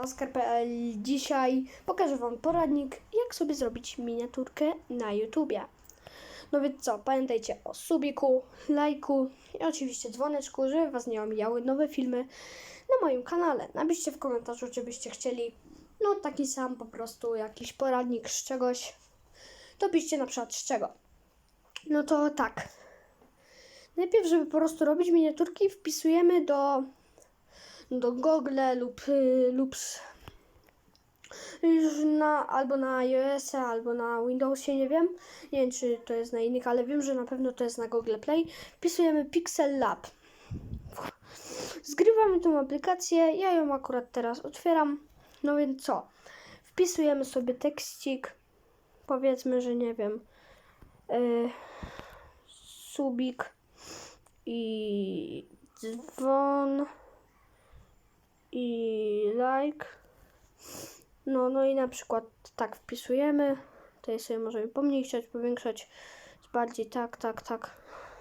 Oskar.pl Dzisiaj pokażę Wam poradnik, jak sobie zrobić miniaturkę na YouTubie. No więc co, pamiętajcie o subiku, lajku i oczywiście dzwoneczku, żeby Was nie omijały nowe filmy na moim kanale. Napiszcie w komentarzu, czy byście chcieli no taki sam po prostu jakiś poradnik z czegoś. To piszcie na przykład z czego. No to tak. Najpierw, żeby po prostu robić miniaturki, wpisujemy do do Google lub, y, lub już na, albo na iOS, albo na Windowsie, nie wiem. Nie wiem, czy to jest na innych, ale wiem, że na pewno to jest na Google Play. Wpisujemy Pixel Lab. Zgrywamy tą aplikację, ja ją akurat teraz otwieram. No więc co? Wpisujemy sobie tekstik, powiedzmy, że nie wiem, y, subik i dzwon like. No, no i na przykład tak wpisujemy. Tutaj sobie możemy pomniejszać, powiększać. Bardziej tak, tak, tak.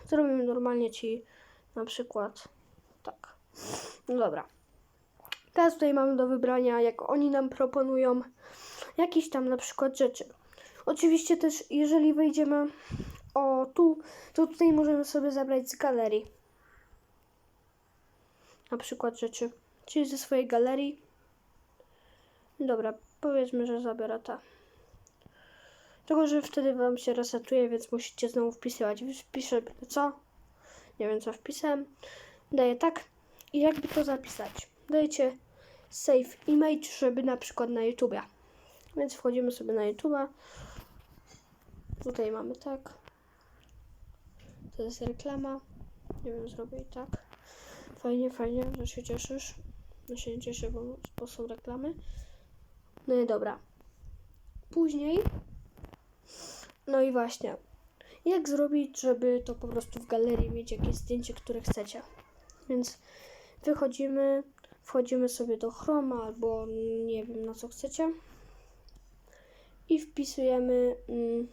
Zrobimy normalnie ci na przykład tak. No dobra. Teraz tutaj mamy do wybrania, jak oni nam proponują jakieś tam na przykład rzeczy. Oczywiście też, jeżeli wejdziemy o tu, to tutaj możemy sobie zabrać z galerii na przykład rzeczy, czyli ze swojej galerii. Dobra, powiedzmy, że zabiera ta. Tylko, że wtedy wam się resetuje, więc musicie znowu wpisywać. Wpiszę co? Nie wiem, co wpisałem. Daję tak. I jakby to zapisać? Dajecie save image, żeby na przykład na YouTube. Więc wchodzimy sobie na YouTube. Tutaj mamy tak. To jest reklama. Nie wiem, zrobię i tak. Fajnie, fajnie, że się cieszysz. No się nie cieszę, bo, bo są reklamy. No i dobra. Później. No i właśnie. Jak zrobić, żeby to po prostu w galerii mieć jakieś zdjęcie, które chcecie? Więc wychodzimy, wchodzimy sobie do Chroma albo nie wiem na co chcecie. I wpisujemy. Mm,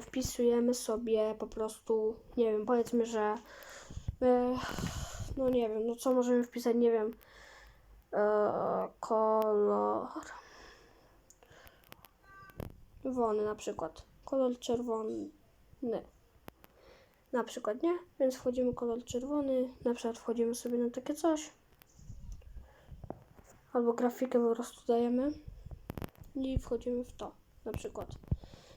wpisujemy sobie po prostu, nie wiem, powiedzmy, że e, no nie wiem, no co możemy wpisać, nie wiem, kolor wony na przykład, kolor czerwony, na przykład, nie? Więc wchodzimy kolor czerwony, na przykład wchodzimy sobie na takie coś, albo grafikę po prostu dajemy i wchodzimy w to, na przykład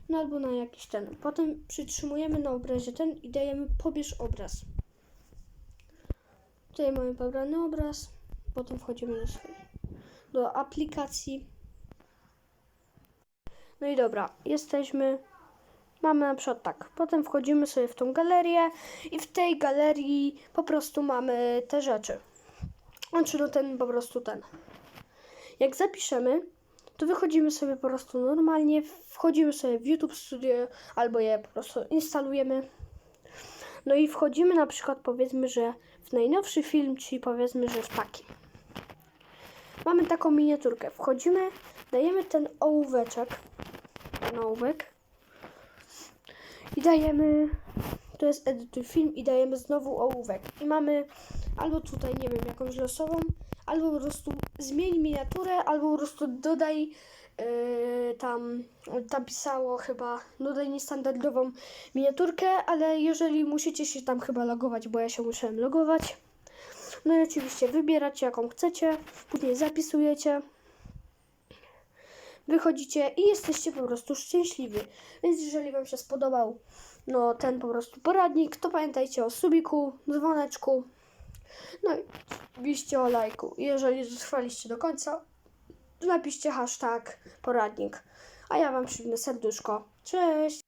no albo na jakiś ten. Potem przytrzymujemy na obrazie ten i dajemy pobierz obraz. Tutaj mamy pobrany obraz. Potem wchodzimy do swojej, do aplikacji. No i dobra, jesteśmy. Mamy na przykład tak. Potem wchodzimy sobie w tą galerię i w tej galerii po prostu mamy te rzeczy. Znaczy no ten po prostu ten. Jak zapiszemy, to wychodzimy sobie po prostu normalnie, wchodzimy sobie w YouTube Studio albo je po prostu instalujemy. No i wchodzimy na przykład powiedzmy, że w najnowszy film, czyli powiedzmy, że w taki. Mamy taką miniaturkę. Wchodzimy, dajemy ten ołóweczek, ten ołówek i dajemy, to jest edytuj film i dajemy znowu ołówek. I mamy albo tutaj, nie wiem, jakąś losową, albo po prostu zmień miniaturę, albo po prostu dodaj yy, tam, tam pisało chyba, dodaj niestandardową miniaturkę, ale jeżeli musicie się tam chyba logować, bo ja się musiałem logować, no i oczywiście wybieracie jaką chcecie, później zapisujecie, wychodzicie i jesteście po prostu szczęśliwi. Więc jeżeli Wam się spodobał no ten po prostu poradnik, to pamiętajcie o subiku, dzwoneczku, no i oczywiście o lajku. Jeżeli dotrwaliście do końca, napiszcie hashtag poradnik. A ja Wam przypnę serduszko. Cześć!